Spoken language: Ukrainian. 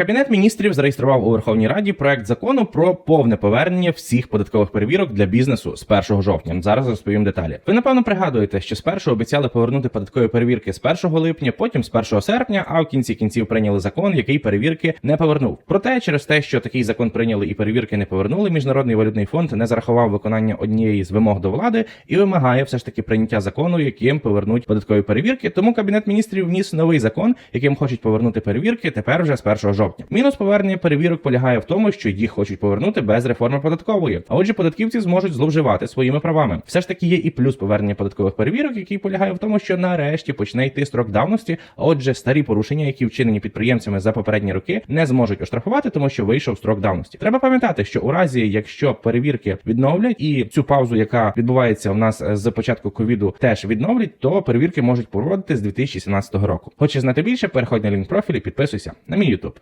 Кабінет міністрів зареєстрував у Верховній Раді проект закону про повне повернення всіх податкових перевірок для бізнесу з 1 жовтня. Зараз розповім деталі. Ви напевно пригадуєте, що спершу обіцяли повернути податкові перевірки з 1 липня, потім з 1 серпня, а в кінці кінців прийняли закон, який перевірки не повернув. Проте, через те, що такий закон прийняли і перевірки не повернули, міжнародний валютний фонд не зарахував виконання однієї з вимог до влади і вимагає все ж таки прийняття закону, яким повернуть податкові перевірки. Тому кабінет міністрів вніс новий закон, яким хочуть повернути перевірки тепер вже з 1 жовтня. Мінус повернення перевірок полягає в тому, що їх хочуть повернути без реформи податкової. А отже, податківці зможуть зловживати своїми правами. Все ж таки є і плюс повернення податкових перевірок, який полягає в тому, що нарешті почне йти строк давності. А отже, старі порушення, які вчинені підприємцями за попередні роки, не зможуть оштрафувати, тому що вийшов строк давності. Треба пам'ятати, що у разі, якщо перевірки відновлять і цю паузу, яка відбувається у нас е, з початку ковіду, теж відновлять, то перевірки можуть проводити з 2017 року. Хочеш знати більше? Переходь на лінк профілі, підписуйся на мій YouTube.